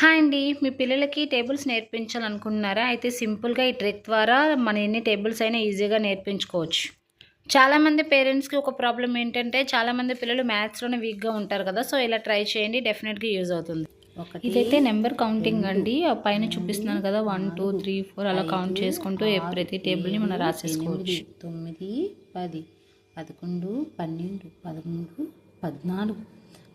Hi అండి. మీ పిల్లలకి tables నేర్పించాలనుకుంటున్నారా? అయితే సింపుల్గా ఈ ట్రిక్ ద్వారా మన ఎన్ని టేబుల్స్ అయినా ఈజీగా నేర్పించుకోవచ్చు. చాలామంది పేరెంట్స్కి ఒక ప్రాబ్లం ఏంటంటే చాలామంది పిల్లలు మ్యాథ్స్లోనే వీక్గా ఉంటారు కదా సో ఇలా ట్రై చేయండి డెఫినెట్గా యూజ్ అవుతుంది. ఇదైతే నెంబర్ కౌంటింగ్ అండి. ఆ పైన చూపిస్తున్నాను కదా వన్ టూ త్రీ ఫోర్ అలా కౌంట్ చేసుకుంటూ ప్రతి టేబుల్ని మనం రాసేసుకోవచ్చు. తొమ్మిది పది పదకొండు పన్నెండు పదమూడు పద్నాలుగు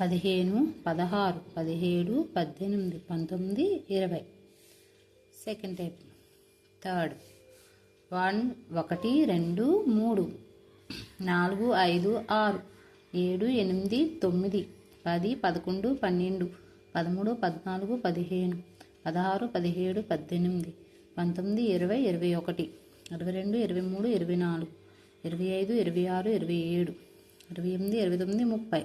పదిహేను పదహారు పదిహేడు పద్దెనిమిది పంతొమ్మిది ఇరవై. సెకండ్ టైప్ థర్డ్ వన్ ఒకటి రెండు మూడు. నాలుగు ఐదు ఆరు. ఏడు ఎనిమిది తొమ్మిది. పది పదకొండు పన్నెండు. పదమూడు పద్నాలుగు పదిహేను. పదహారు పదిహేడు పద్దెనిమిది. పంతొమ్మిది ఇరవై ఇరవై ఒకటి. ఇరవై రెండు ఇరవై మూడు ఇరవై నాలుగు. ఇరవై ఐదు ఇరవై ఆరు ఇరవై ఏడు. ఇరవై ఎనిమిది ఇరవై తొమ్మిది ముప్పై.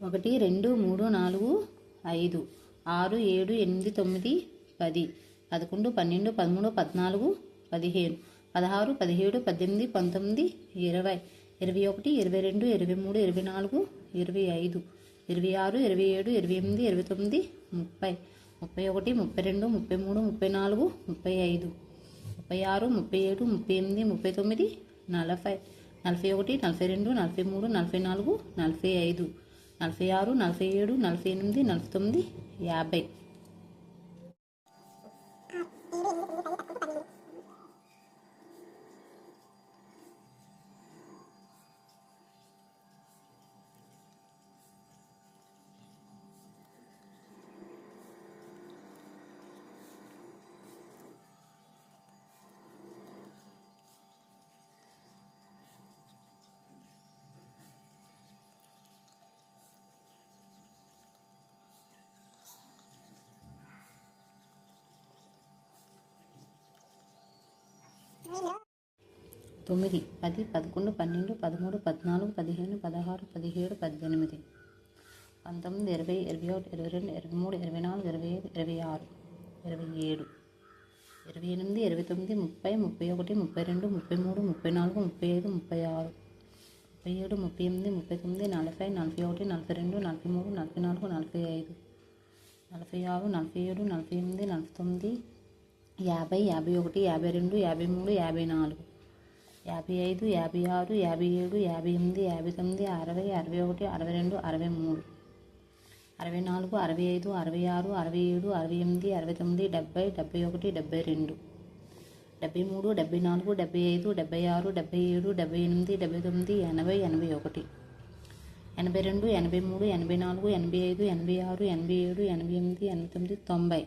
ఒకటి రెండు మూడు నాలుగు ఐదు ఆరు ఏడు ఎనిమిది తొమ్మిది పది పదకొండు పన్నెండు పదమూడు పద్నాలుగు పదిహేను పదహారు పదిహేడు పద్దెనిమిది పంతొమ్మిది ఇరవై ఇరవై ఒకటి ఇరవై రెండు ఇరవై మూడు ఇరవై నాలుగు ఇరవై ఐదు ఇరవై ఆరు ఇరవై ఏడు ఇరవై ఎనిమిది ఇరవై తొమ్మిది ముప్పై ముప్పై ఒకటి ముప్పై రెండు ముప్పై మూడు ముప్పై నాలుగు ముప్పై ఐదు ముప్పై ఆరు ముప్పై ఏడు ముప్పై ఎనిమిది ముప్పై తొమ్మిది నలభై నలభై ఒకటి నలభై రెండు నలభై మూడు నలభై నాలుగు నలభై ఐదు నలభై ఆరు నలభై ఏడు నలభై ఎనిమిది నలభై తొమ్మిది యాభై. తొమ్మిది పది పదకొండు పన్నెండు పదమూడు పద్నాలుగు పదిహేను పదహారు పదిహేడు పద్దెనిమిది. పంతొమ్మిది ఇరవై ఇరవై ఒకటి ఇరవై రెండు ఇరవై మూడు ఇరవై నాలుగు ఇరవై ఐదు ఇరవై ఆరు ఇరవై ఏడు ఇరవై ఎనిమిది ఇరవై తొమ్మిది ముప్పై ముప్పై ఒకటి ముప్పై రెండు ముప్పై మూడు ముప్పై నాలుగు ముప్పై ఐదు ముప్పై ఆరు ముప్పై ఏడు ముప్పై ఎనిమిది ముప్పై తొమ్మిది నలభై నలభై ఒకటి నలభై రెండు నలభై మూడు నలభై నాలుగు నలభై ఐదు నలభై ఆరు నలభై ఏడు నలభై ఎనిమిది నలభై తొమ్మిది యాభై యాభై ఒకటి యాభై రెండు యాభై మూడు యాభై నాలుగు. యాభై ఐదు యాభై ఆరు యాభై ఏడు యాభై ఎనిమిది యాభై తొమ్మిది అరవై అరవై ఒకటి అరవై రెండు అరవై మూడు. అరవై నాలుగు అరవై ఐదు అరవై ఆరు అరవై ఏడు అరవై ఎనిమిది అరవై తొమ్మిది డెబ్బై డెబ్బై ఒకటి డెబ్బై రెండు. డెబ్బై మూడు డెబ్బై నాలుగు డెబ్బై ఐదు డెబ్బై ఆరు డెబ్బై ఏడు డెబ్బై ఎనిమిది డెబ్బై తొమ్మిది ఎనభై ఎనభై ఒకటి. ఎనభై రెండు ఎనభై మూడు ఎనభై నాలుగు ఎనభై ఐదు ఎనభై ఆరు ఎనభై ఏడు ఎనభై ఎనిమిది ఎనభై తొమ్మిది తొంభై.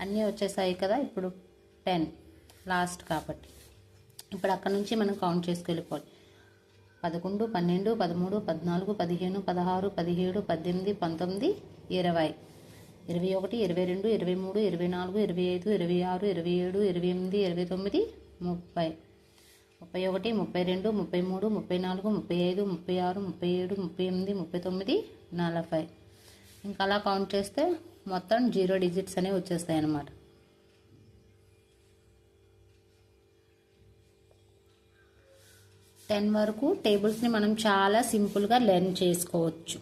అన్నీ వచ్చేసాయి కదా ఇప్పుడు టెన్ లాస్ట్ కాబట్టి. ఇప్పుడు అక్కడ నుంచి మనం కౌంట్ చేసుకెళ్ళిపోవాలి. పదకొండు పన్నెండు పదమూడు పద్నాలుగు పదిహేను పదహారు పదిహేడు పద్దెనిమిది పంతొమ్మిది ఇరవై. ఇరవై ఒకటి ఇరవై రెండు ఇరవై మూడు ఇరవై నాలుగు ఇరవై ఐదు ఇరవై ఆరు ఇరవై ఏడు ఇరవై ఎనిమిది ఇరవై తొమ్మిది ముప్పై. ముప్పై ఒకటి ముప్పై రెండు ముప్పై మూడు ముప్పై నాలుగు ముప్పై ఐదు ముప్పై ఆరు ముప్పై ఏడు ముప్పై ఎనిమిది ముప్పై తొమ్మిది నలభై. ఇంకా అలా కౌంట్ చేస్తే మొత్తం జీరో డిజిట్స్ అనేవి వచ్చేస్తాయి అన్నమాట టెన్ వరకు టేబుల్స్ని మనం చాలా సింపుల్గా లెర్న్ చేసుకోవచ్చు.